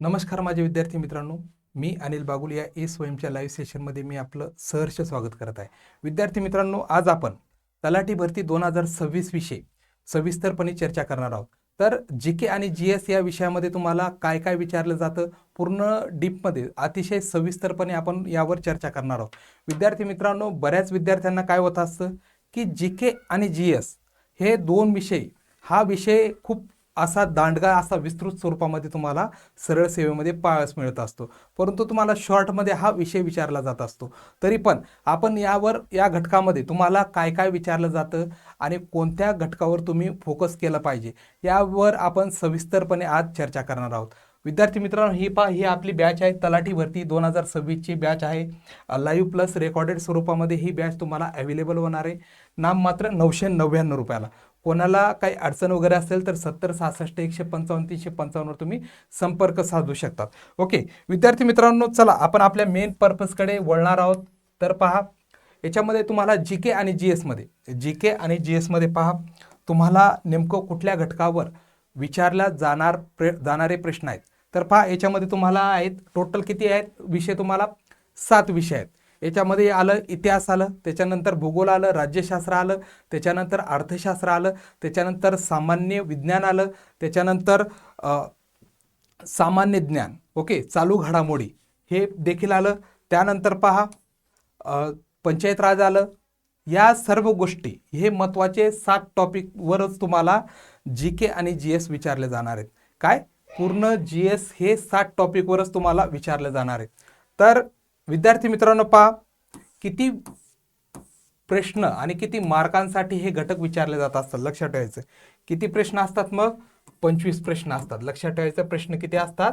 नमस्कार माझे विद्यार्थी मित्रांनो मी अनिल बागुल या ए स्वयंच्या लाईव्ह सेशनमध्ये मी आपलं सहर्ष स्वागत करत आहे. विद्यार्थी मित्रांनो आज आपण तलाठी भरती दोन हजार सव्वीस विषय सविस्तरपणे चर्चा करणार आहोत. तर जी के आणि जी एस या विषयामध्ये तुम्हाला काय काय विचारलं जातं पूर्ण डीपमध्ये अतिशय सविस्तरपणे आपण यावर चर्चा करणार आहोत. विद्यार्थी मित्रांनो बऱ्याच विद्यार्थ्यांना काय होत असतं की जी के आणि जी एस हे दोन विषय हा विषय खूप असा दांडगा असा विस्तृत स्वरूपामध्ये तुम्हाला सरळ सेवेमध्ये पाळस मिळत असतो. परंतु तुम्हाला शॉर्टमध्ये हा विषय विचारला जात असतो. तरी पण आपण यावर या घटकामध्ये तुम्हाला काय काय विचारलं जातं आणि कोणत्या घटकावर तुम्ही फोकस केलं पाहिजे यावर आपण सविस्तरपणे आज चर्चा करणार आहोत. विद्यार्थी मित्रांनो ही पा ही आपली बॅच आहे. तलाठी भरती दोन हजार सव्वीसची बॅच आहे. लाईव्ह प्लस रेकॉर्डेड स्वरूपामध्ये ही बॅच तुम्हाला अवेलेबल होणार आहे. नाम मात्र नऊशे नव्याण्णव रुपयाला. कोणाला काही अडचण वगैरे असेल तर सत्तर सहासष्ट एकशे पंचावन्न तीनशे पंचावन्नवर तुम्ही संपर्क साधू शकतात. ओके विद्यार्थी मित्रांनो चला आपण आपल्या मेन पर्पजकडे वळणार आहोत. तर पहा याच्यामध्ये तुम्हाला जी के आणि जी एसमध्ये जी के आणि जी एसमध्ये पहा तुम्हाला नेमकं कुठल्या घटकावर विचारल्या जाणार प्रे जाणारे प्रश्न आहेत. तर पहा याच्यामध्ये तुम्हाला आहेत टोटल किती आहेत? विषय तुम्हाला सात विषय आहेत. याच्यामध्ये आलं इतिहास आलं त्याच्यानंतर भूगोल आलं राज्यशास्त्र आलं त्याच्यानंतर अर्थशास्त्र आलं त्याच्यानंतर सामान्य विज्ञान आलं त्याच्यानंतर सामान्य ज्ञान. ओके? चालू घडामोडी. हे देखील आलं. त्यानंतर पहा पंचायत राज आलं. या सर्व गोष्टी हे महत्त्वाचे सात टॉपिकवरच तुम्हाला जी के आणि जी एस विचारले जाणार आहेत. काय? पूर्ण जी एस हे सात टॉपिकवरच तुम्हाला विचारले जाणार आहेत. तर विद्यार्थी मित्रांनो पहा किती प्रश्न आणि किती मार्कांसाठी हे घटक विचारले जात असतात लक्षात ठेवायचं. किती प्रश्न असतात मग? पंचवीस प्रश्न असतात. लक्षात ठेवायचं प्रश्न किती असतात?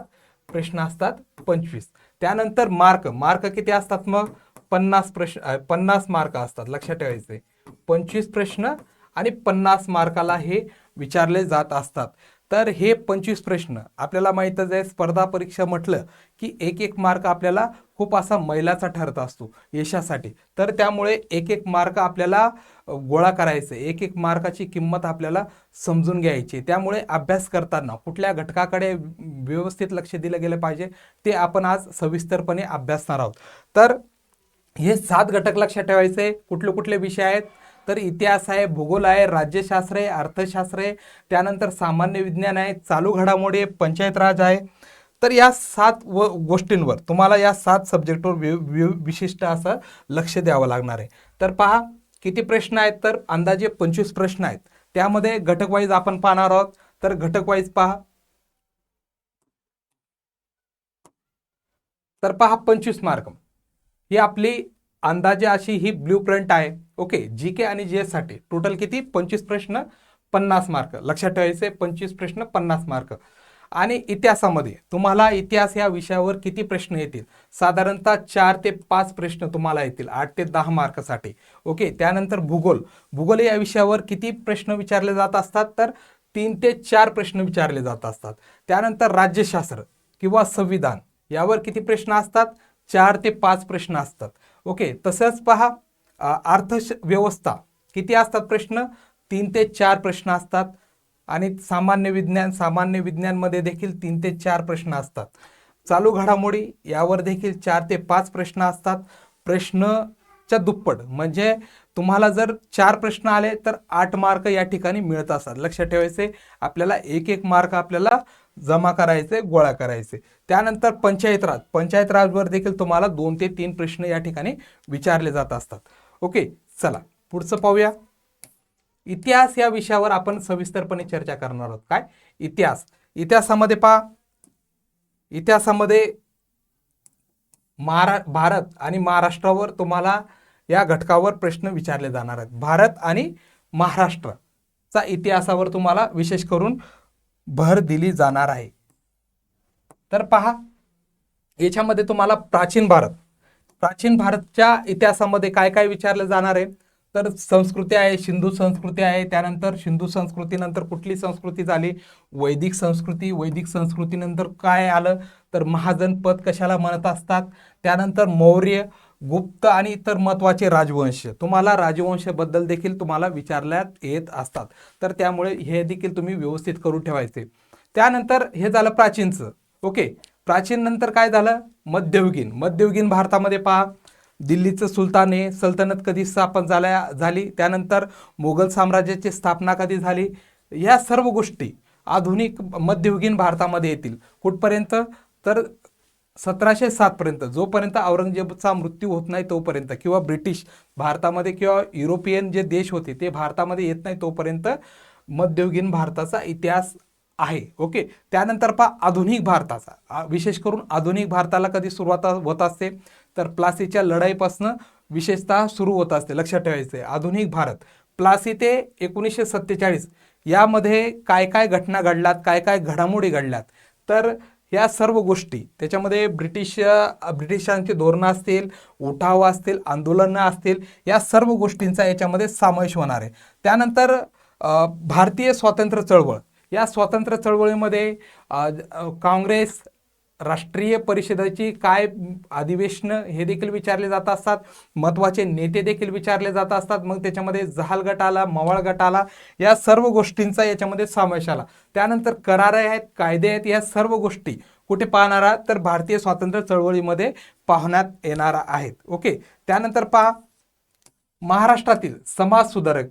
प्रश्न असतात पंचवीस. त्यानंतर मार्क मार्क किती असतात मग? पन्नास प्रश्न पन्नास मार्क असतात लक्षात ठेवायचे. पंचवीस प्रश्न आणि पन्नास मार्काला हे विचारले जात असतात. तर हे पंचवीस प्रश्न आपल्याला माहीतच आहे स्पर्धा परीक्षा म्हटलं की एक एक मार्क आपल्याला खूप असा मैलाचा ठरत असतो यशासाठी. तर त्यामुळे एक एक मार्क आपल्याला गोळा करायचे एक एक मार्काची किंमत आपल्याला समजून घ्यायची. त्यामुळे अभ्यास करताना कुठल्या घटकाकडे व्यवस्थित लक्ष दिलं गेलं पाहिजे ते आपण आज सविस्तरपणे अभ्यासणार आहोत. तर हे सात घटक लक्षात ठेवायचे कुठले कुठले विषय आहेत? तर इतिहास आहे भूगोल आहे राज्यशास्त्र आहे अर्थशास्त्र आहे त्यानंतर सामान्य विज्ञान आहे चालू घडामोडी आहे पंचायत राज आहे. तर या सात व गोष्टींवर तुम्हाला या सात सब्जेक्टवर वि वि विशिष्ट असं लक्ष द्यावं लागणार आहे. तर पहा किती प्रश्न आहेत? तर अंदाजे पंचवीस प्रश्न आहेत. त्यामध्ये घटकवाईज आपण पाहणार आहोत. तर घटकवाईज पहा. तर पहा पंचवीस मार्क ही आपली अंदाजे अशी ही ब्ल्यू प्रिंट आहे. ओके जी के आणि जी एससाठी टोटल किती? पंचवीस प्रश्न पन्नास मार्क लक्षात ठेवायचे पंचवीस प्रश्न पन्नास मार्क आणि इतिहासामध्ये तुम्हाला इतिहास या विषयावर किती प्रश्न येतील? साधारणतः चार ते पाच प्रश्न तुम्हाला येतील आठ ते दहा मार्कासाठी. ओके त्यानंतर भूगोल. भूगोल या विषयावर किती प्रश्न विचारले जात असतात? तर तीन ते चार प्रश्न विचारले जात असतात. त्यानंतर राज्यशास्त्र किंवा संविधान यावर किती प्रश्न असतात? चार ते पाच प्रश्न असतात. ओके तसंच पहा अर्थव्यवस्था व्यवस्था किती असतात प्रश्न? तीन ते चार प्रश्न असतात. आणि सामान्य विज्ञान सामान्य विज्ञानमध्ये देखील तीन ते चार प्रश्न असतात. चालू घडामोडी यावर देखील चार ते पाच प्रश्न असतात. प्रश्नच्या दुप्पट म्हणजे तुम्हाला जर चार प्रश्न आले तर आठ मार्क या ठिकाणी मिळत असतात. लक्षात ठेवायचे आपल्याला एक एक मार्क आपल्याला जमा करायचे गोळा करायचे. त्यानंतर पंचायत राज पंचायत राजवर देखील तुम्हाला दोन ते तीन प्रश्न या ठिकाणी विचारले जात असतात. ओके चला पुढचं पाहूया. इतिहास या विषयावर आपण सविस्तरपणे चर्चा करणार आहोत. काय? इतिहास. इतिहासामध्ये पहा. इतिहासामध्ये महारा भारत आणि महाराष्ट्रावर तुम्हाला या घटकावर प्रश्न विचारले जाणार आहेत. भारत आणि महाराष्ट्रचा इतिहासावर तुम्हाला विशेष करून भर दिली जाणार आहे. तर पहा. याच्यामध्ये तुम्हाला प्राचीन भारत. प्राचीन भारतच्या इतिहासामध्ये काय काय विचारलं जाणार आहे? तर संस्कृती आहे सिंधू संस्कृती आहे त्यानंतर सिंधू संस्कृतीनंतर कुठली संस्कृती झाली? वैदिक संस्कृती. वैदिक संस्कृतीनंतर काय आलं? तर महाजनपद कशाला म्हणत असतात? त्यानंतर मौर्य गुप्त आणि इतर महत्त्वाचे राजवंश. तुम्हाला राजवंशबद्दल देखील तुम्हाला विचारल्यात येत असतात. तर त्यामुळे हे देखील तुम्ही व्यवस्थित करून ठेवायचे. त्यानंतर हे झालं प्राचीनचं. ओके. प्राचीन नंतर काय झालं? मध्ययुगीन. मध्ययुगीन भारतामध्ये पहा. दिल्लीचं सुलतान हे सल्तनत कधी स्थापन झाल्या झाली त्यानंतर मोगल साम्राज्याची स्थापना कधी झाली या सर्व गोष्टी आधुनिक मध्ययुगीन भारतामध्ये येतील. कुठपर्यंत? तर सतराशे सातपर्यंत जोपर्यंत औरंगजेबचा मृत्यू होत नाही तोपर्यंत किंवा ब्रिटिश भारतामध्ये किंवा युरोपियन जे देश होते ते भारतामध्ये येत नाही तोपर्यंत मध्ययुगीन भारताचा इतिहास आहे. ओके? त्यानंतर पहा आधुनिक भारताचा. विशेष करून आधुनिक भारताला कधी सुरुवात होत असते तर प्लासीच्या लढाईपासून विशेषतः सुरू होत असते लक्षात ठेवायचं आहे आधुनिक भारत. प्लासी ते एकोणीसशे सत्तेचाळीस. यामध्ये काय काय घटना घडल्यात काय काय घडामोडी घडल्यात? तर या सर्व गोष्टी त्याच्यामध्ये ब्रिटिश ब्रिटिशांची धोरणं असतील उठाव असतील आंदोलनं असतील या सर्व गोष्टींचा याच्यामध्ये समावेश होणार आहे. त्यानंतर भारतीय स्वातंत्र्य चळवळ. या स्वातंत्र्य चळवळीमध्ये काँग्रेस राष्ट्रीय परिषदेची काय अधिवेशनं हे देखील विचारले जात असतात. महत्त्वाचे नेते देखील विचारले जात असतात. मग त्याच्यामध्ये जहाल गट आला मवाळ गट आला या सर्व गोष्टींचा याच्यामध्ये समावेश आला. त्यानंतर करार आहेत कायदे आहेत या सर्व गोष्टी कुठे पाहणारा तर भारतीय स्वातंत्र्य चळवळीमध्ये पाहण्यात येणार आहेत. ओके? त्यानंतर पहा महाराष्ट्रातील समाज सुधारक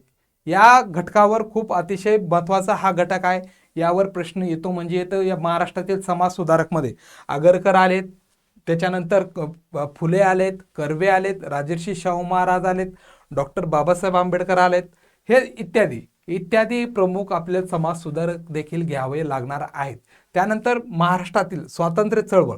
या घटकावर खूप अतिशय महत्त्वाचा हा घटक आहे. यावर प्रश्न येतो म्हणजे येतं या महाराष्ट्रातील समाज सुधारकमध्ये आगरकर आलेत त्याच्यानंतर क- फुले आलेत कर्वे आलेत राजर्षी शाहू महाराज आलेत डॉक्टर बाबासाहेब आंबेडकर आलेत हे इत्यादी इत्यादी प्रमुख आपले समाज सुधारक देखील घ्यावे लागणार आहेत. त्यानंतर महाराष्ट्रातील स्वातंत्र्य चळवळ.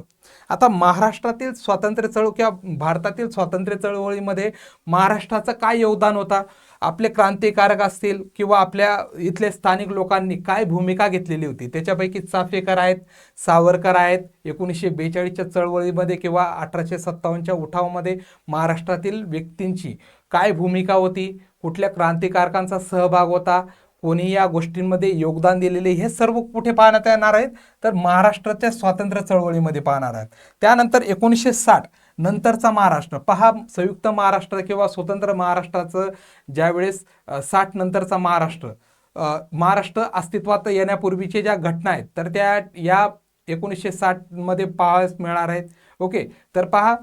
आता महाराष्ट्रातील स्वातंत्र्य चळवळ किंवा भारतातील स्वातंत्र्य चळवळीमध्ये महाराष्ट्राचं काय योगदान होता? आपले क्रांतिकारक असतील किंवा आपल्या इथले स्थानिक लोकांनी काय भूमिका घेतलेली होती? त्याच्यापैकी चाफेकर आहेत सावरकर आहेत एकोणीसशे बेचाळीसच्या चळवळीमध्ये किंवा अठराशे सत्तावन्नच्या उठावामध्ये महाराष्ट्रातील व्यक्तींची काय भूमिका होती? कुठल्या क्रांतिकारकांचा सहभाग होता? कोणी या गोष्टींमध्ये योगदान दिलेले हे सर्व कुठे पाहण्यात येणार आहेत? तर महाराष्ट्राच्या स्वातंत्र्य चळवळीमध्ये पाहणार आहेत. त्यानंतर एकोणीसशे साठ नंतरचा महाराष्ट्र. पहा संयुक्त महाराष्ट्र किंवा स्वतंत्र महाराष्ट्राचं ज्यावेळेस साठ नंतरचा महाराष्ट्र. महाराष्ट्र अस्तित्वात येण्यापूर्वीचे ज्या घटना आहेत तर त्या या एकोणीसशे साठमध्ये पाहायला मिळणार आहेत. ओके तर पहा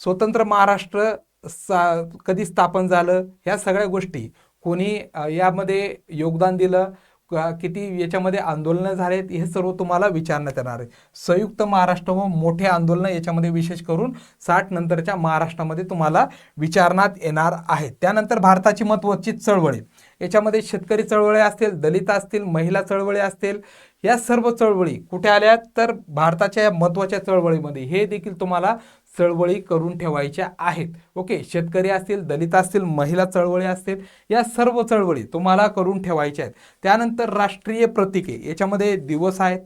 स्वतंत्र महाराष्ट्र सा कधी स्थापन झालं? ह्या सगळ्या गोष्टी कोणी यामध्ये योगदान दिलं? किती याच्यामध्ये आंदोलनं झालेत हे सर्व तुम्हाला विचारण्यात येणार आहे. संयुक्त महाराष्ट्र व मोठे आंदोलनं याच्यामध्ये विशेष करून साठ नंतरच्या महाराष्ट्रामध्ये तुम्हाला विचारण्यात येणार आहेत. त्यानंतर भारताची महत्त्वाची चळवळी याच्यामध्ये शेतकरी चळवळी असतील दलित असतील महिला चळवळी असतील या सर्व चळवळी कुठे आल्यात? तर भारताच्या या महत्त्वाच्या चळवळीमध्ये. हे देखील तुम्हाला चळवळी करून ठेवायच्या आहेत. ओके? शेतकरी असतील दलित असतील महिला चळवळी असतील या सर्व चळवळी तुम्हाला करून ठेवायच्या आहेत. त्यानंतर राष्ट्रीय प्रतीके. याच्यामध्ये दिवस आहेत.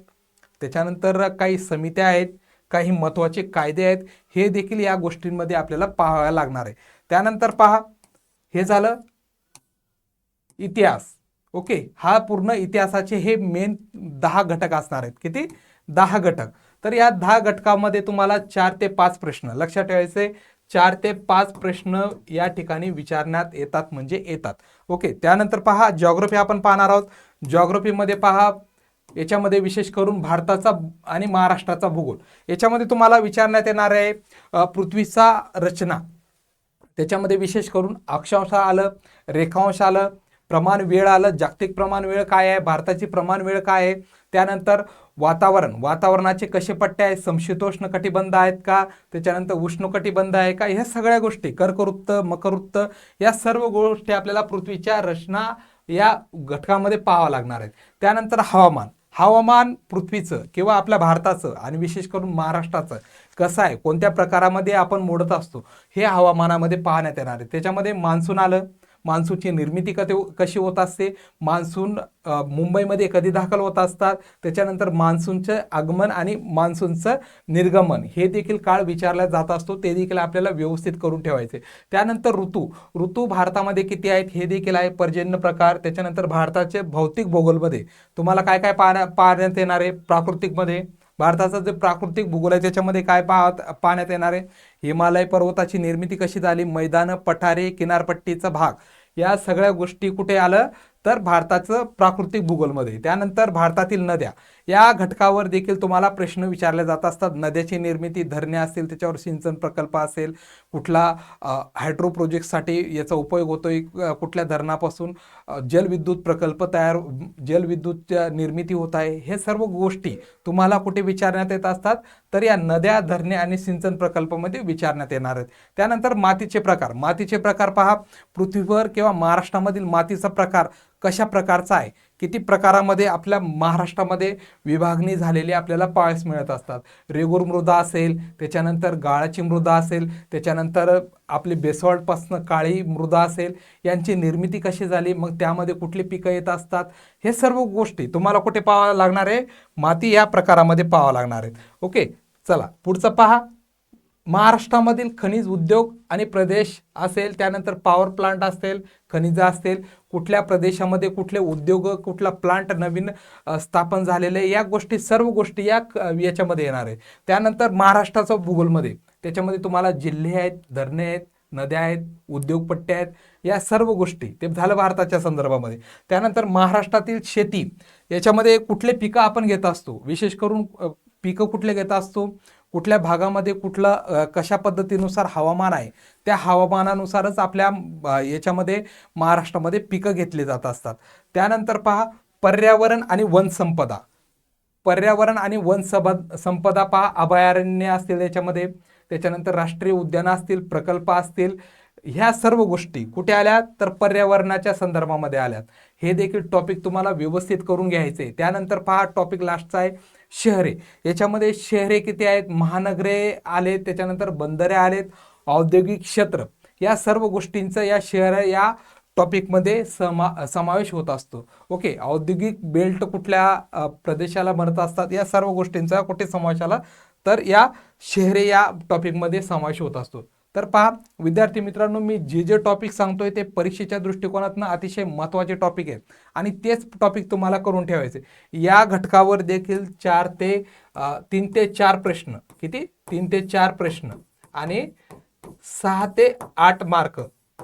त्याच्यानंतर काही समित्या आहेत. काही महत्त्वाचे कायदे आहेत. हे देखील या गोष्टींमध्ये आपल्याला पाहाव्या लागणार आहे. त्यानंतर पहा हे झालं इतिहास. ओके हा पूर्ण इतिहासाचे हे मेन दहा घटक असणार आहेत. किती? दहा घटक. तर या दहा घटकामध्ये तुम्हाला चार ते पाच प्रश्न लक्षात ठेवायचे. चार ते पाच प्रश्न या ठिकाणी विचारण्यात येतात म्हणजे येतात. ओके त्यानंतर पहा जॉग्रफी आपण पाहणार आहोत. जॉग्रफीमध्ये पहा याच्यामध्ये विशेष करून भारताचा आणि महाराष्ट्राचा भूगोल. याच्यामध्ये तुम्हाला विचारण्यात येणार आहे पृथ्वीचा रचना. त्याच्यामध्ये विशेष करून अक्षांश आलं रेखांश आलं प्रमाण वेळ आलं. जागतिक प्रमाण वेळ काय आहे? भारताची प्रमाण वेळ काय आहे? त्यानंतर वातावरण. वातावरणाचे कसे पट्टे आहेत? समशीतोष्ण कटिबंध आहेत का? त्याच्यानंतर उष्ण कटिबंध आहे का? ह्या सगळ्या गोष्टी कर्कवृत्त मकरवृत्त या सर्व गोष्टी आपल्याला पृथ्वीच्या रचना या घटकामध्ये पाहावं लागणार आहेत. त्यानंतर हवामान. हवामान पृथ्वीचं किंवा आपल्या भारताचं आणि विशेष करून महाराष्ट्राचं कसं आहे? कोणत्या प्रकारामध्ये आपण मोडत असतो? हे हवामानामध्ये पाहण्यात येणार आहे. त्याच्यामध्ये मान्सून आलं. मान्सूनची निर्मिती कधी हो- कशी होत असते? मान्सून मुंबईमध्ये कधी दाखल होत असतात? त्याच्यानंतर मान्सूनचं आगमन आणि मान्सूनचं निर्गमन हे देखील काळ विचारला जात असतो. ते देखील आपल्याला व्यवस्थित करून ठेवायचे. त्यानंतर ऋतू. ऋतू भारतामध्ये किती आहेत? हे देखील आहे पर्जन्य प्रकार. त्याच्यानंतर भारताचे भौतिक भूगोलमध्ये. तुम्हाला काय काय पाहण्या पाहण्यात येणार आहे प्राकृतिकमध्ये? भारताचा जे प्राकृतिक भूगोल आहे त्याच्यामध्ये काय पाहत पाहण्यात येणार आहे? हिमालय पर्वताची निर्मिती कशी झाली? मैदानं पठारे किनारपट्टीचा भाग. या सगळ्या गोष्टी कुठे आलं तर भारताचं प्राकृतिक भूगोलमध्ये. त्यानंतर भारतातील नद्या. या घटकावर देखील तुम्हाला प्रश्न विचारले जात असतात. नद्याची निर्मिती धरणे असतील त्याच्यावर सिंचन प्रकल्प असेल कुठला हायड्रो प्रोजेक्टसाठी याचा उपयोग होतोय कुठल्या धरणापासून जलविद्युत प्रकल्प तयार जलविद्युत निर्मिती होत आहे हे सर्व गोष्टी तुम्हाला कुठे विचारण्यात येत असतात? तर या नद्या धरणे आणि सिंचन प्रकल्पामध्ये विचारण्यात येणार आहेत. त्यानंतर मातीचे प्रकार. मातीचे प्रकार पहा. पृथ्वीवर किंवा महाराष्ट्रामधील मातीचा प्रकार कशा प्रकारचा आहे? किती प्रकारामध्ये आपल्या महाराष्ट्रामध्ये विभागणी झालेली आपल्याला पाळस मिळत असतात. रेगूर मृदा असेल त्याच्यानंतर गाळाची मृदा असेल त्याच्यानंतर आपली बेसॉल्टपासनं काळी मृदा असेल यांची निर्मिती कशी झाली मग त्यामध्ये कुठली पिकं येत असतात हे सर्व गोष्टी तुम्हाला कुठे पाहावं लागणार आहे? माती या प्रकारामध्ये पाहावं लागणार आहेत. ओके चला पुढचं पहा. महाराष्ट्रामधील खनिज उद्योग आणि प्रदेश असेल त्यानंतर पॉवर प्लांट असेल खनिजं असतील कुठल्या प्रदेशामध्ये कुठले उद्योग कुठला प्लांट नवीन स्थापन झालेले या गोष्टी सर्व गोष्टी या क- याच्यामध्ये येणार आहे. त्यानंतर महाराष्ट्राचं भूगोलमध्ये त्याच्यामध्ये तुम्हाला जिल्हे आहेत धरणे आहेत नद्या आहेत उद्योगपट्ट्या आहेत या सर्व गोष्टी ते झालं भारताच्या संदर्भामध्ये. त्यानंतर महाराष्ट्रातील शेती याच्यामध्ये कुठले पिकं आपण घेत असतो? विशेष करून पिकं कुठले घेत असतो? कुठल्या भागामध्ये कुठलं कशा पद्धतीनुसार हवामान आहे त्या हवामानानुसारच आपल्या याच्यामध्ये महाराष्ट्रामध्ये पिकं घेतली जात असतात. त्यानंतर पहा पर्यावरण आणि वनसंपदा. पर्यावरण आणि वन संपदा पहा अभयारण्य असतील त्याच्यामध्ये त्याच्यानंतर राष्ट्रीय उद्यानं असतील प्रकल्प असतील ह्या सर्व गोष्टी कुठे आल्यात? तर पर्यावरणाच्या संदर्भामध्ये आल्यात. हे देखील टॉपिक तुम्हाला व्यवस्थित करून घ्यायचे. त्यानंतर पहा टॉपिक लास्टचा आहे शहरे. याच्यामध्ये शहरे किती आहेत? महानगरे आलेत त्याच्यानंतर बंदरे आलेत औद्योगिक क्षेत्र. या सर्व गोष्टींचं या शहर या टॉपिकमध्ये समा समावेश होत असतो. ओके औद्योगिक बेल्ट कुठल्या प्रदेशाला म्हणत असतात? या सर्व गोष्टींचा कुठे समावेश आला? तर या शहरे या टॉपिकमध्ये समावेश होत असतो. तर पहा विद्यार्थी मित्रांनो मी जे जे टॉपिक सांगतोय ते परीक्षेच्या दृष्टिकोनातनं अतिशय महत्त्वाचे टॉपिक आहेत. आणि तेच टॉपिक तुम्हाला करून ठेवायचे. या घटकावर देखील चार ते तीन ते चार प्रश्न. किती? तीन ते चार प्रश्न. आणि सहा ते आठ मार्क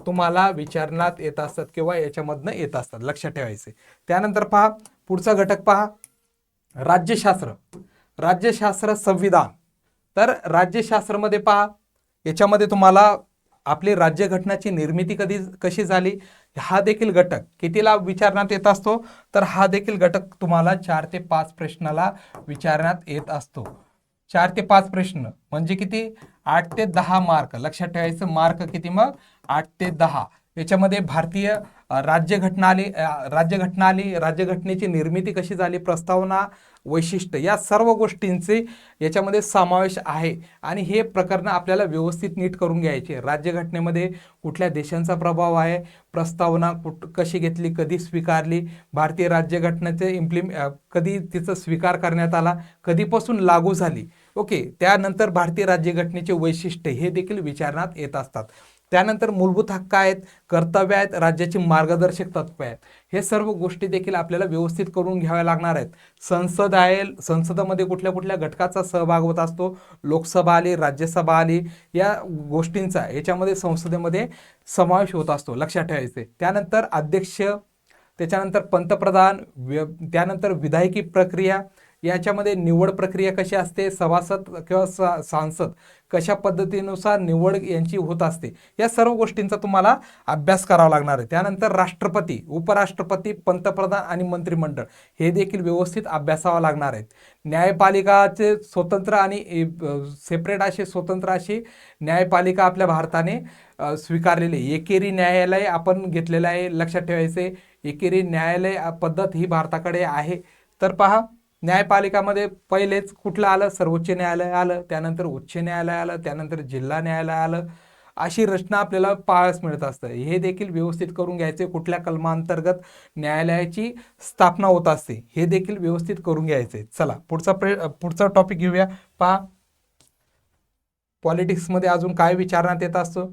तुम्हाला विचारण्यात येत असतात किंवा याच्यामधनं येत असतात. लक्षात ठेवायचे. त्यानंतर पहा पुढचा घटक पहा. राज्यशास्त्र. राज्यशास्त्र संविधान. तर राज्यशास्त्रामध्ये पहा याच्यामध्ये तुम्हाला आपली राज्यघटनाची निर्मिती कधी कशी झाली हा देखील घटक कितीला विचारण्यात येत असतो तर हा देखील घटक तुम्हाला चार ते पाच प्रश्नाला विचारण्यात येत असतो. चार ते पाच प्रश्न म्हणजे किती? आठ ते दहा मार्क. लक्षात ठेवायचं मार्क किती मग? आठ ते दहा. याच्यामध्ये भारतीय राज्यघटना आली राज्यघटना आली राज्यघटनेची निर्मिती कशी झाली प्रस्तावना वैशिष्ट्य या सर्व गोष्टींचे याच्यामध्ये समावेश आहे. आणि हे प्रकरण आपल्याला व्यवस्थित नीट करून घ्यायचे. राज्यघटनेमध्ये कुठल्या देशांचा प्रभाव आहे प्रस्तावना कुठ कशी घेतली कधी स्वीकारली भारतीय राज्यघटनेचे इम्प्लिम कधी तिचा स्वीकार करण्यात आला कधीपासून लागू झाली. ओके त्यानंतर भारतीय राज्यघटनेचे वैशिष्ट्य हे देखील विचारण्यात येत असतात. त्यानंतर मूलभूत हक्क आहेत कर्तव्य आहेत राज्याची मार्गदर्शक तत्व आहेत. हे सर्व गोष्टी देखील आपल्याला व्यवस्थित करून घ्याव्या लागणार आहेत. संसद आहे संसदेमध्ये कुठल्या कुठल्या घटकाचा सहभाग होत असतो? लोकसभा आली राज्यसभा आली या गोष्टींचा याच्यामध्ये संसदेमध्ये समावेश होत असतो लक्षात ठेवायचे. त्यानंतर अध्यक्ष त्याच्यानंतर पंतप्रधान व्य त्यानंतर विधायकी प्रक्रिया याच्यामध्ये निवड प्रक्रिया कशी असते? सभासद किंवा सा सांसद. कशा पद्धतीनुसार निवड यांची होत असते या सर्व गोष्टींचा तुम्हाला अभ्यास करावा लागणार आहे. त्यानंतर राष्ट्रपती उपराष्ट्रपती पंतप्रधान आणि मंत्रिमंडळ हे देखील व्यवस्थित अभ्यासावं लागणार आहेत. न्यायपालिकाचे स्वतंत्र आणि सेपरेट असे स्वतंत्र अशी न्यायपालिका आपल्या भारताने स्वीकारलेले स्वीकारलेली. आहे. एकेरी न्यायालय आपण घेतलेलं आहे लक्षात ठेवायचे एकेरी न्यायालय पद्धत ही भारताकडे आहे. तर पहा न्यायपालिकामध्ये पहिलेच कुठलं आलं? सर्वोच्च न्यायालय आलं त्यानंतर उच्च न्यायालय आलं त्यानंतर जिल्हा न्यायालय आलं. अशी रचना आपल्याला पाळस मिळत असतं. हे देखील व्यवस्थित करून घ्यायचे. कुठल्या कलमांतर्गत न्यायालयाची स्थापना होत असते हे देखील व्यवस्थित करून घ्यायचे. चला पुढचा प्रे पुढचा टॉपिक घेऊया. पहा. पॉलिटिक्समध्ये अजून काय विचारण्यात येत असतं?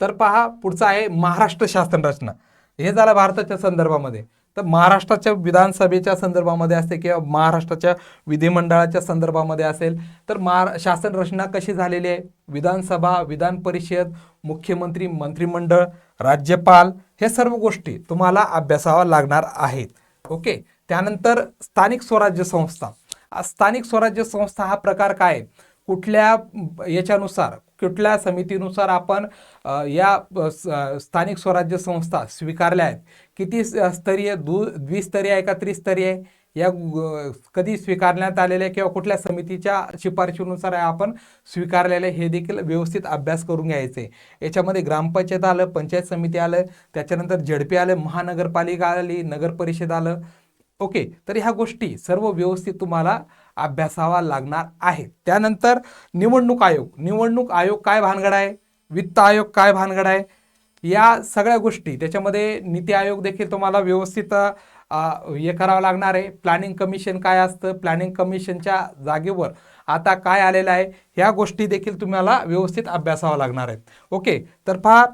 तर पहा पुढचं आहे महाराष्ट्र शासन रचना. हे झालं भारताच्या संदर्भामध्ये. तर महाराष्ट्राच्या विधानसभेच्या संदर्भामध्ये असते किंवा महाराष्ट्राच्या विधिमंडळाच्या संदर्भामध्ये असेल तर महारा शासन रचना कशी झालेली आहे? विधानसभा विधान परिषद मुख्यमंत्री मंत्रिमंडळ राज्यपाल हे सर्व गोष्टी तुम्हाला अभ्यासावा लागणार आहेत. ओके? त्यानंतर स्थानिक स्वराज्य संस्था. स्थानिक स्वराज्य संस्था हा प्रकार काय आहे? कुठल्या याच्यानुसार कुठल्या समितीनुसार आपण या स- स्थानिक स्वराज्य संस्था स्वीकारल्या आहेत? किती स्तरीय दु द्विस्तरीय आहे का त्रिस्तरीय आहे? या कधी स्वीकारण्यात आलेल्या किंवा कुठल्या समितीच्या शिफारशीनुसार आपण स्वीकारलेले हे देखील व्यवस्थित अभ्यास करून घ्यायचे. याच्यामध्ये ग्रामपंचायत आलं पंचायत समिती आलं त्याच्यानंतर झडपी आलं महानगरपालिका आली नगर परिषद आलं. ओके तर ह्या गोष्टी सर्व व्यवस्थित तुम्हाला अभ्यासावा लागणार आहे. त्यानंतर निवडणूक आयोग. निवडणूक आयोग काय भानगड आहे? वित्त आयोग काय भानगड आहे? या सगळ्या गोष्टी त्याच्यामध्ये नीती आयोग देखील तुम्हाला व्यवस्थित हे करावं लागणार आहे. प्लॅनिंग कमिशन काय असतं? प्लॅनिंग कमिशनच्या जागेवर आता काय आलेलं आहे? ह्या गोष्टी देखील तुम्हाला व्यवस्थित अभ्यासावं लागणार आहेत. ओके तर पहा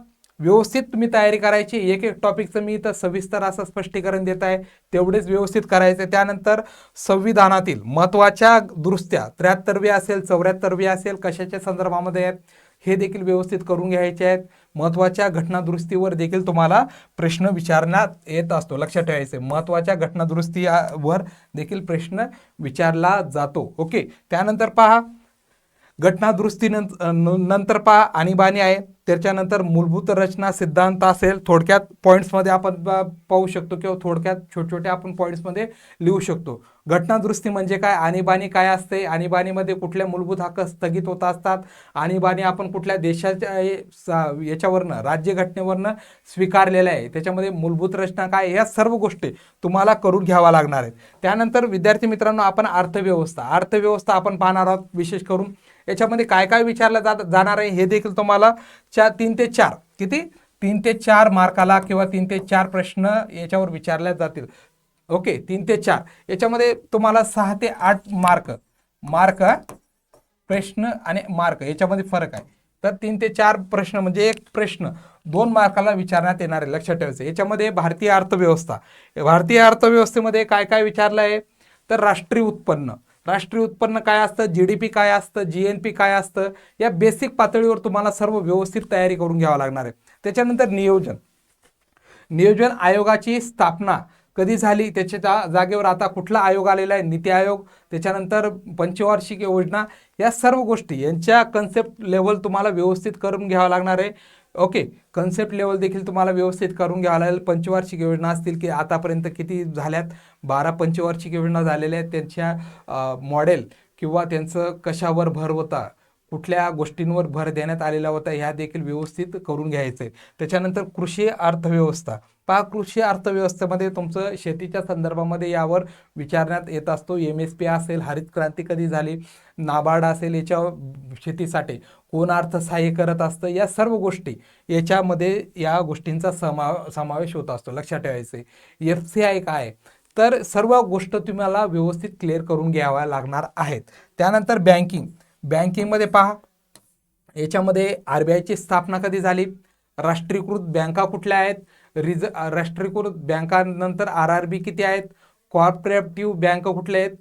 व्यवस्थित तुम्ही तयारी करायची. एक एक टॉपिकचं मी इथं सविस्तर असं स्पष्टीकरण देत आहे. तेवढेच व्यवस्थित करायचे त्यानंतर संविधानातील महत्त्वाच्या दुरुस्त्या त्र्याहत्तरवी असेल चौऱ्याहत्तरवी असेल कशाच्या संदर्भामध्ये आहेत हे देखील व्यवस्थित करून घ्यायचे आहेत. महत्त्वाच्या घटनादुरुस्तीवर देखील तुम्हाला प्रश्न विचारण्यात येत असतो. लक्षात ठेवायचे महत्त्वाच्या घटनादुरुस्तीवर देखील प्रश्न विचारला जातो. ओके. त्यानंतर पहा. घटनादुरुस्ती नंतर पहा आणीबाणी आहे. त्याच्यानंतर मूलभूत रचना सिद्धांत असेल थोडक्यात पॉईंट्समध्ये आपण पाहू शकतो किंवा थोडक्यात छोटे छोटे आपण पॉईंट्समध्ये लिहू शकतो. घटनादुरुस्ती म्हणजे काय? आणीबाणी काय असते? आणीबाणीमध्ये कुठल्या मूलभूत हक्क स्थगित होत असतात? आणीबाणी आपण कुठल्या देशाच्या याच्यावरनं राज्यघटनेवरनं स्वीकारलेलं आहे. त्याच्यामध्ये मूलभूत रचना काय? ह्या सर्व गोष्टी तुम्हाला करून घ्यावा लागणार आहेत. त्यानंतर विद्यार्थी मित्रांनो आपण अर्थव्यवस्था अर्थव्यवस्था आपण पाहणार आहोत. विशेष करून याच्यामध्ये काय काय विचारलं जात जाणार आहे हे देखील तुम्हाला चार तीन ते चार. किती? तीन ते चार मार्काला किंवा तीन ते चार प्रश्न याच्यावर विचारले जातील. ओके तीन ते चार. याच्यामध्ये तुम्हाला सहा ते आठ मार्क. मार्क प्रश्न आणि मार्क. याच्यामध्ये फरक आहे. तर तीन ते चार प्रश्न म्हणजे एक प्रश्न. दोन मार्काला विचारण्यात येणार आहे. लक्षात ठेवायचं. याच्यामध्ये भारतीय अर्थव्यवस्था. भारतीय अर्थव्यवस्थेमध्ये काय काय विचारलं आहे? तर राष्ट्रीय उत्पन्न. राष्ट्रीय उत्पन्न काय असतं जी डी पी काय असतं जी एन पी काय असतं या बेसिक पातळीवर तुम्हाला सर्व व्यवस्थित तयारी करून घ्यावं लागणार आहे. त्याच्यानंतर नियोजन. नियोजन आयोगाची स्थापना कधी झाली त्याच्या जागेवर आता कुठला आयोग आलेला आहे नीती आयोग त्याच्यानंतर पंचवार्षिक योजना या सर्व गोष्टी यांच्या कन्सेप्ट लेवल तुम्हाला व्यवस्थित करून घ्यावं लागणार आहे. ओके कन्सेप्ट लेवल देखील तुम्हाला व्यवस्थित करून घ्यावं लागेल. पंचवार्षिक योजना असतील की आतापर्यंत किती झाल्यात? बारा पंचवार्षिक योजना झालेल्या आहेत. त्यांच्या मॉडेल किंवा त्यांचं कशावर भर होता कुठल्या गोष्टींवर भर देण्यात आलेला होता ह्या देखील व्यवस्थित करून घ्यायचं. आहे त्याच्यानंतर कृषी अर्थव्यवस्था. पहा कृषी अर्थव्यवस्थेमध्ये तुमचं शेतीच्या संदर्भामध्ये यावर विचारण्यात येत असतो. एम एस पी असेल हरित क्रांती कधी झाली नाबार्ड असेल याच्या शेतीसाठी कोण अर्थसहाय्य करत असतं या सर्व गोष्टी याच्यामध्ये या गोष्टींचा समा समावेश होत असतो. लक्षात ठेवायचे एफ सी आय काय? तर सर्व गोष्ट तुम्हाला व्यवस्थित क्लिअर करून घ्याव्या लागणार आहेत. त्यानंतर बँकिंग बँकिंगमध्ये पहा. याच्यामध्ये आर बी आयची स्थापना कधी झाली? राष्ट्रीयकृत बँका कुठल्या आहेत? रिझ राष्ट्रीयकृत बँकानंतर आर आर बी किती आहेत? कॉर्पोरेटिव्ह बँक कुठल्या आहेत?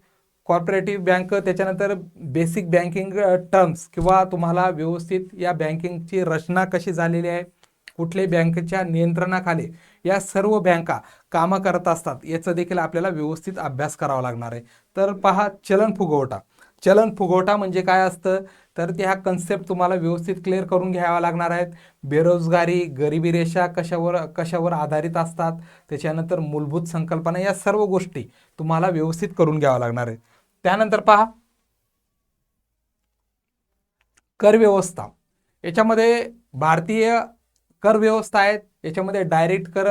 कॉर्पोरेटिव्ह बँक त्याच्यानंतर बेसिक बँकिंग टर्म्स किंवा तुम्हाला व्यवस्थित या बँकिंगची रचना कशी झालेली आहे? कुठले बँकेच्या नियंत्रणाखाली? या सर्व बँका कामं करत असतात. याचा देखील आपल्याला व्यवस्थित अभ्यास करावा लागणार आहे. तर पहा चलन फुगवटा. चलन फुगवटा म्हणजे काय असतं? तर त्या कन्सेप्ट तुम्हाला व्यवस्थित क्लिअर करून घ्यावा लागणार आहेत. बेरोजगारी गरिबी रेषा कशावर कशावर आधारित असतात त्याच्यानंतर मूलभूत संकल्पना या सर्व गोष्टी तुम्हाला व्यवस्थित करून घ्यावा लागणार आहेत. त्यानंतर पहा. कर व्यवस्था. याच्यामध्ये भारतीय कर व्यवस्था आहेत. याच्यामध्ये डायरेक्ट कर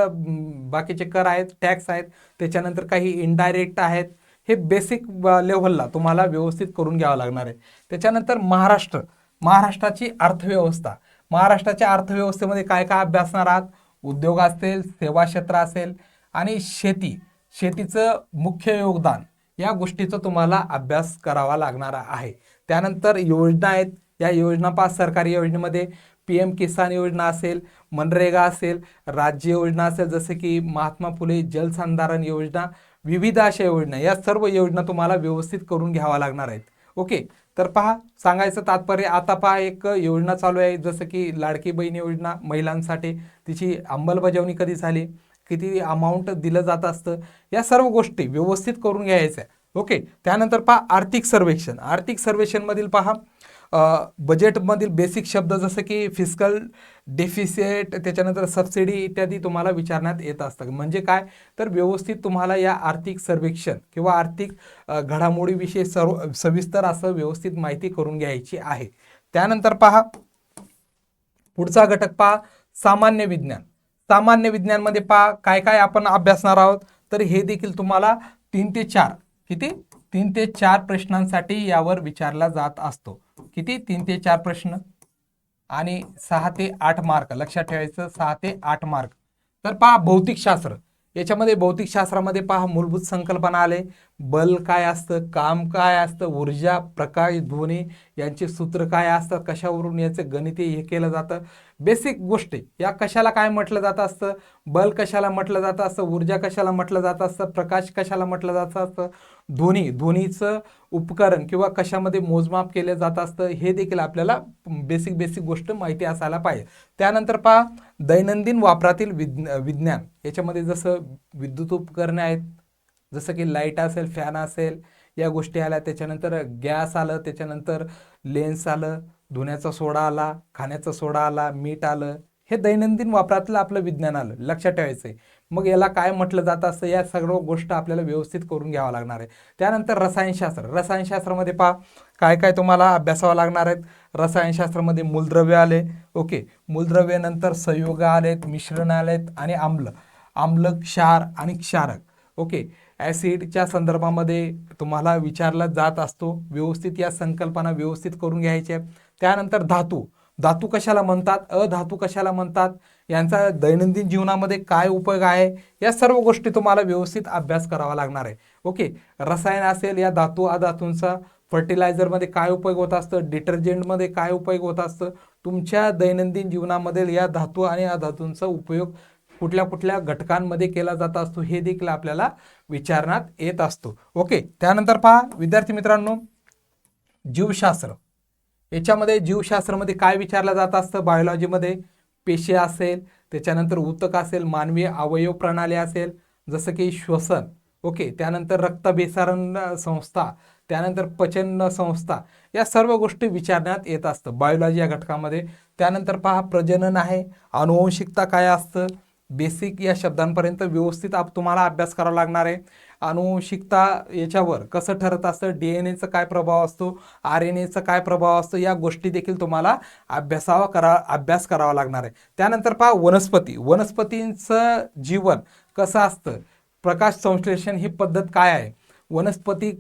बाकीचे कर आहेत टॅक्स आहेत. त्याच्यानंतर काही इनडायरेक्ट आहेत. हे बेसिक लेव्हलला तुम्हाला व्यवस्थित करून घ्यावं लागणार आहे. त्याच्यानंतर महाराष्ट्र. महाराष्ट्राची अर्थव्यवस्था. महाराष्ट्राच्या अर्थव्यवस्थेमध्ये काय काय अभ्यासणार आहात उद्योग असेल सेवा क्षेत्र असेल आणि शेती. शेतीचं मुख्य योगदान या गोष्टीचा तुम्हाला अभ्यास करावा लागणार आहे. त्यानंतर योजना आहेत. या योजना पास सरकारी योजनेमध्ये पी एम किसान योजना असेल मनरेगा असेल राज्य योजना असेल जसे की महात्मा फुले जलसंधारण योजना विविध अशा योजना या सर्व योजना तुम्हाला व्यवस्थित करून घ्यावा लागणार आहेत. ओके तर पहा सांगायचं तात्पर्य आता पहा एक योजना चालू आहे जसं की लाडकी बहीण योजना महिलांसाठी तिची अंमलबजावणी कधी झाली किती अमाऊंट दिलं जात असतं या सर्व गोष्टी व्यवस्थित करून घ्यायच्या. ओके त्यानंतर पहा आर्थिक सर्वेक्षण. आर्थिक सर्वेक्षणमधील पहा बजेटमधील बेसिक शब्द जसं की फिजिकल डेफिसिट त्याच्यानंतर सबसिडी इत्यादी तुम्हाला विचारण्यात येत असतं म्हणजे काय? तर व्यवस्थित तुम्हाला या आर्थिक सर्वेक्षण किंवा आर्थिक घडामोडीविषयी सर्व सविस्तर असं व्यवस्थित माहिती करून घ्यायची आहे. त्यानंतर पहा. पुढचा घटक पहा. सामान्य विज्ञान. सामान्य विज्ञानमध्ये पहा काय काय आपण अभ्यासणार आहोत? तर हे देखील तुम्हाला तीन ते चार किती? तीन ते चार प्रश्नांसाठी यावर विचारला जात असतो. किती? तीन ते चार प्रश्न. आणि सहा ते आठ मार्क. लक्षात ठेवायचं सहा ते आठ मार्क. तर पहा भौतिकशास्त्र याच्यामध्ये भौतिकशास्त्रामध्ये पहा मूलभूत संकल्पना आले. बल काय असतं? काम काय असतं? ऊर्जा प्रकाश ध्वनी यांचे सूत्र काय असतात? कशावरून याचं गणिते हे केलं जातं? बेसिक गोष्टी. या कशाला काय म्हटलं जात असतं? बल कशाला म्हटलं जात असतं? ऊर्जा कशाला म्हटलं जात असतं? प्रकाश कशाला म्हटलं जात असतं? ध्वनी ध्वनीचं उपकरण किंवा कशामध्ये मोजमाप केलं जात असतं हे देखील आपल्याला बेसिक बेसिक गोष्ट माहिती असायला पाहिजे. त्यानंतर पहा दैनंदिन वापरातील विज्ञ विज्ञान. याच्यामध्ये जसं विद्युत उपकरणे आहेत जसं की लाइट असेल फॅन असेल या गोष्टी आल्या. त्याच्यानंतर गॅस आलं त्याच्यानंतर लेन्स आलं धुण्याचा सोडा आला खाण्याचा सोडा आला मीठ आलं हे दैनंदिन वापरातलं आपलं विज्ञान आलं लक्षात ठेवायचं आहे मग याला काय म्हटलं जात असतं? या सर्व गोष्ट आपल्याला व्यवस्थित करून घ्यावं लागणार आहे. त्यानंतर रसायनशास्त्र. रसायनशास्त्रामध्ये पहा काय काय तुम्हाला अभ्यासावं लागणार आहेत? रसायनशास्त्रामध्ये मूलद्रव्य आले ओके. मूलद्रव्य नंतर संयोग आलेत मिश्रण आलेत आणि आम्ल. आम्ल क्षार आणि क्षारक ओके. ॲसिडच्या संदर्भामध्ये तुम्हाला विचारला जात असतो व्यवस्थित या संकल्पना व्यवस्थित करून घ्यायच्या त्यानंतर धातू. धातू कशाला म्हणतात? अधातू कशाला म्हणतात? यांचा दैनंदिन जीवनामध्ये काय उपयोग आहे? या सर्व गोष्टी तुम्हाला व्यवस्थित अभ्यास करावा लागणार आहे. ओके? रसायन असेल या धातू अधातूंचा फर्टिलायझरमध्ये काय उपयोग होत असतं? डिटर्जंटमध्ये काय उपयोग होत असतं? तुमच्या दैनंदिन जीवनामध्ये या धातू आणि अधातूंचा उपयोग कुठल्या कुठल्या घटकांमध्ये केला जात असतो? हे देखील आपल्याला विचारण्यात येत असतो. ओके? त्यानंतर पहा विद्यार्थी मित्रांनो जीवशास्त्र. याच्यामध्ये जीवशास्त्रामध्ये काय विचारलं जात असतं? बायोलॉजीमध्ये पेशी असेल त्याच्यानंतर ऊतक असेल मानवी अवयव प्रणाली असेल जसं की श्वसन. ओके त्यानंतर रक्तभिसरण संस्था त्यानंतर पचन संस्था या सर्व गोष्टी विचारण्यात येत असतं. बायोलॉजी या घटकामध्ये. त्यानंतर पहा प्रजनन आहे. अनुवंशिकता काय असतं? बेसिक या शब्दांपर्यंत व्यवस्थित आप तुम्हाला अभ्यास करावा लागणार आहे. अनुवंशिकता याच्यावर कसं ठरत असतं? डी एन एचा काय प्रभाव असतो? आर एन एचा काय प्रभाव असतो? या गोष्टी देखील तुम्हाला अभ्यासावा करा अभ्यास करावा लागणार आहे. त्यानंतर पहा वनस्पती. वनस्पतींचं जीवन कसं असतं? प्रकाश संश्लेषण ही पद्धत काय आहे? वनस्पती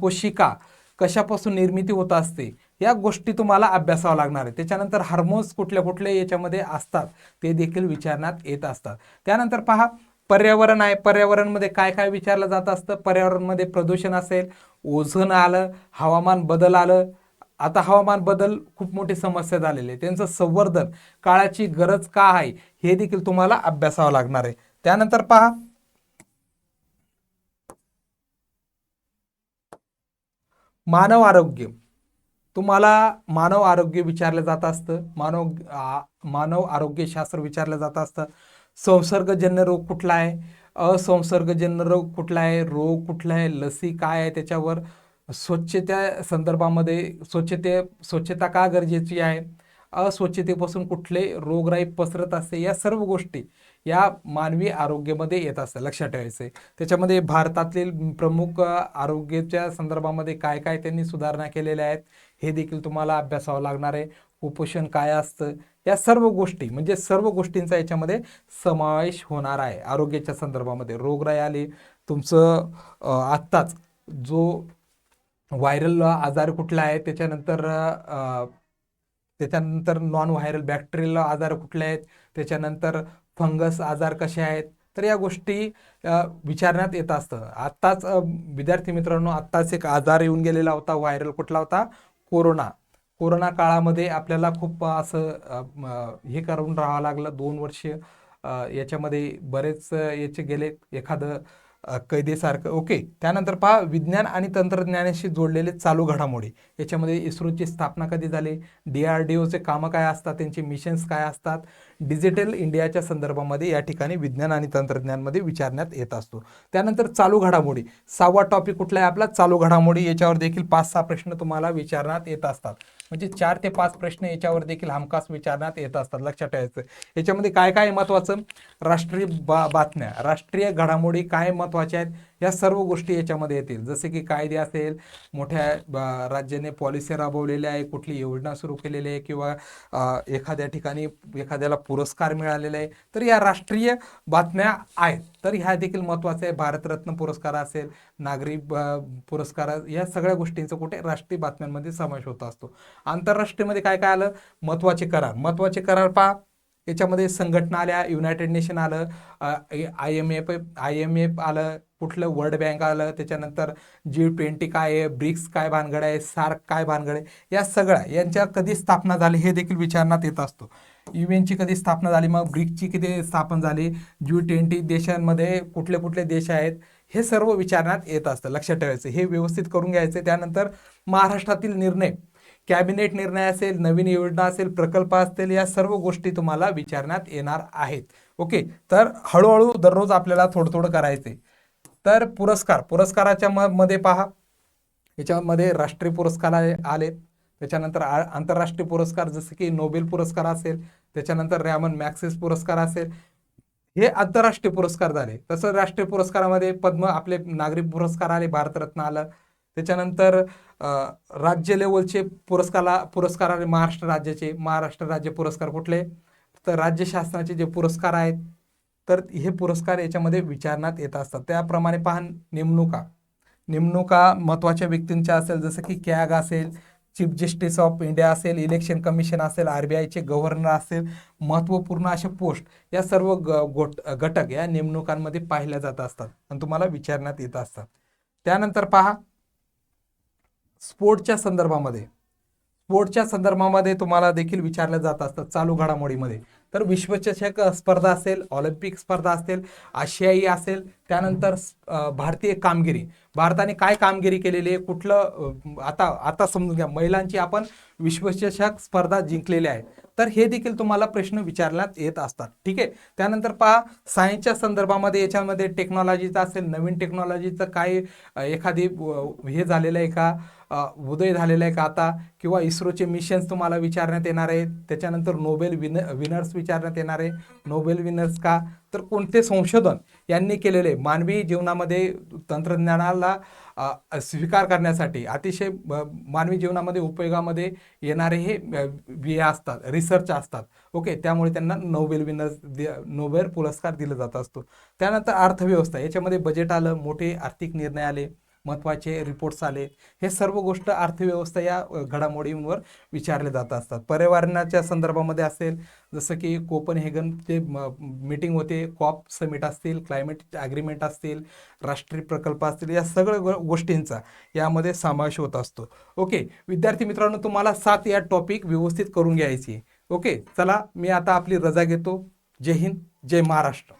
कोशिका कशापासून निर्मिती होत असते? या गोष्टी तुम्हाला अभ्यासावं लागणार आहे. त्याच्यानंतर हार्मोन्स कुठल्या कुठल्या याच्यामध्ये असतात? ते देखील विचारण्यात येत असतात. त्यानंतर पहा पर्यावरण आहे. पर्यावरणमध्ये काय काय विचारलं जात असतं? पर्यावरणमध्ये प्रदूषण असेल ओझोन आलं हवामान बदल आलं. आता हवामान बदल खूप मोठी समस्या झालेली आहे. त्यांचं संवर्धन काळाची गरज का आहे हे देखील तुम्हाला अभ्यासावं लागणार आहे. त्यानंतर पहा. मानव आरोग्य. तुम्हाला मानव आरोग्य विचारलं जात असतं. मानव मानव आरोग्यशास्त्र विचारलं जात असतं. संसर्गजन्य रोग कुठला आहे? असंसर्गजन्य रोग कुठला आहे? रोग कुठला आहे? लसी काय आहे? त्याच्यावर स्वच्छता संदर्भामध्ये स्वच्छते स्वच्छता का गरजेची आहे? अस्वच्छतेपासून कुठले रोगराई पसरत असते? या सर्व गोष्टी या मानवी आरोग्यामध्ये येत असतं लक्षात ठेवायचं आहे त्याच्यामध्ये भारतातील प्रमुख आरोग्याच्या संदर्भामध्ये काय काय त्यांनी सुधारणा केलेल्या आहेत हे देखील तुम्हाला अभ्यासावं लागणार आहे. कुपोषण काय असतं या सर्व गोष्टी म्हणजे सर्व गोष्टींचा याच्यामध्ये समावेश होणार आहे आरोग्याच्या संदर्भामध्ये. रोगराई आली तुमचं आत्ताच जो व्हायरल आजार कुठला आहे त्याच्यानंतर त्याच्यानंतर नॉन व्हायरल बॅक्टेरियल आजार कुठले आहेत त्याच्यानंतर फंगस आजार कसे आहेत? तर या गोष्टी विचारण्यात येत असतं. आत्ताच विद्यार्थी मित्रांनो आत्ताच एक आजार येऊन गेलेला होता व्हायरल कुठला होता? कोरोना. कोरोना काळामध्ये आपल्याला खूप असं हे करून राहावं लागलं. दोन वर्ष याच्यामध्ये बरेच याचे गेले. एखादं कैदेसारखं. ओके. त्यानंतर पहा विज्ञान आणि तंत्रज्ञानाशी जोडलेले चालू घडामोडी. याच्यामध्ये इस्रोची स्थापना कधी झाली? डी आर डी ओचे कामं काय असतात? त्यांचे मिशन्स काय असतात? डिजिटल इंडियाच्या संदर्भामध्ये या ठिकाणी विज्ञान आणि तंत्रज्ञानमध्ये विचारण्यात येत असतो. त्यानंतर चालू घडामोडी. सहावा टॉपिक कुठला आहे आपला? चालू घडामोडी. याच्यावर देखील पाच सहा प्रश्न तुम्हाला विचारण्यात येत असतात. म्हणजे चार ते पाच प्रश्न याच्यावर देखील हमखास विचारण्यात येत असतात. लक्षात ठेवायचं. याच्यामध्ये काय काय महत्त्वाचं राष्ट्रीय बा बातम्या. राष्ट्रीय घडामोडी काय महत्त्वाच्या आहेत? या सर्व गोष्टी याच्यामध्ये येतील. जसे की कायदे असेल मोठ्या ब- राज्याने पॉलिसी राबवलेल्या आहे कुठली योजना सुरू केलेली आहे किंवा एखाद्या ठिकाणी एखाद्याला पुरस्कार मिळालेला आहे तर या राष्ट्रीय बातम्या आहेत. तर ह्या देखील महत्त्वाचं आहे. भारतरत्न पुरस्कार असेल नागरी ब- पुरस्कार या सगळ्या गोष्टींचा कुठे राष्ट्रीय बातम्यांमध्ये समावेश होत असतो. आंतरराष्ट्रीयमध्ये काय काय आलं? महत्त्वाचे करार. महत्त्वाचे करार पहा. याच्यामध्ये संघटना आल्या युनायटेड नेशन आलं I M F I M F आलं कुठलं वर्ल्ड बँक आलं त्याच्यानंतर जी ट्वेंटी काय आहे ब्रिक्स काय भानगड आहे सार्क काय भानगड आहे या सगळ्या यांच्या कधी स्थापना झाली हे देखील विचारण्यात येत असतो. ची कधी स्थापना झाली मग ब्रिक्सची कधी स्थापन झाली जी ट्वेंटी देशांमध्ये कुठले कुठले देश आहेत हे सर्व विचारण्यात येत असतं लक्षात ठेवायचं हे व्यवस्थित करून घ्यायचं त्यानंतर महाराष्ट्रातील निर्णय कॅबिनेट निर्णय असेल नवीन योजना असेल प्रकल्प असतील या सर्व गोष्टी तुम्हाला विचारण्यात येणार आहेत. ओके? तर हळूहळू दररोज आपल्याला थोडं थोडं करायचे तर पुरस्कार पुरस्काराच्या म मध्ये पहा. याच्यामध्ये राष्ट्रीय पुरस्कार आले आलेत. त्याच्यानंतर आ- आंतरराष्ट्रीय पुरस्कार जसे की नोबेल पुरस्कार असेल त्याच्यानंतर रॅमन मॅक्सिस पुरस्कार असेल. हे आंतरराष्ट्रीय पुरस्कार झाले. तसं राष्ट्रीय पुरस्कारामध्ये पद्म आपले नागरिक पुरस्कार आले भारतरत्न आलं. त्याच्यानंतर राज्य लेवलचे पुरस्कारा पुरस्कार आले महाराष्ट्र राज्याचे महाराष्ट्र राज्य पुरस्कार कुठले? तर राज्य शासनाचे जे पुरस्कार आहेत तर हे पुरस्कार याच्यामध्ये विचारण्यात येत असतात. त्याप्रमाणे पहा नेमणुका. नेमणुका महत्त्वाच्या व्यक्तींच्या असेल जसं की कॅग असेल चीफ जस्टिस ऑफ इंडिया असेल इलेक्शन कमिशन असेल आर बी आयचे गव्हर्नर असेल महत्त्वपूर्ण असे पोस्ट या सर्व ग गोट घटक या नेमणुकांमध्ये पाहिल्या जात असतात. आणि तुम्हाला विचारण्यात येत असतात. त्यानंतर पहा स्पोर्टच्या संदर्भामध्ये स्पोर्टच्या संदर्भामध्ये तुम्हाला देखील विचारलं जात असतं चालू घडामोडीमध्ये. तर विश्वचषक स्पर्धा असेल ऑलिम्पिक स्पर्धा असेल आशियाई असेल त्यानंतर भारतीय कामगिरी. भारताने काय कामगिरी केलेली आहे? कुठलं आता आता समजून घ्या. महिलांची आपण विश्वचषक स्पर्धा जिंकलेल्या आहे. तर हे देखील तुम्हाला प्रश्न विचारण्यात येत असतात. ठीक आहे? त्यानंतर पहा सायन्सच्या संदर्भामध्ये याच्यामध्ये टेक्नॉलॉजीचं असेल नवीन टेक्नॉलॉजीचं काय एखादी हे झालेलं आहे का? उदय झालेला आहे का आता? किंवा इस्रोचे मिशन्स तुम्हाला विचारण्यात येणार आहेत. त्याच्यानंतर नोबेल विन विनर्स विचारण्यात येणार आहे. नोबेल विनर्स का? तर कोणते संशोधन यांनी केलेले मानवी जीवनामध्ये तंत्रज्ञानाला स्वीकार करण्यासाठी अतिशय मानवी जीवनामध्ये उपयोगामध्ये येणारे हे वि हे असतात रिसर्च असतात. ओके त्यामुळे त्यांना नोबेल विनर्स नोबेल पुरस्कार दिला जात असतो. त्यानंतर अर्थव्यवस्था याच्यामध्ये बजेट आलं मोठे आर्थिक निर्णय आले. महत्त्वाचे रिपोर्ट्स आले. हे सर्व गोष्ट अर्थव्यवस्था या घडामोडींवर विचारले जात असतात. पर्यावरणाच्या संदर्भामध्ये असेल जसं की कोपनहेगनचे मीटिंग होते कॉप समिट असतील क्लायमेट ॲग्रीमेंट असतील राष्ट्रीय प्रकल्प असतील या सगळ्या गोष्टींचा यामध्ये समावेश होत असतो. ओके विद्यार्थी मित्रांनो तुम्हाला सात या टॉपिक व्यवस्थित करून घ्यायची. ओके चला मी आता आपली रजा घेतो. जय हिंद जय महाराष्ट्र.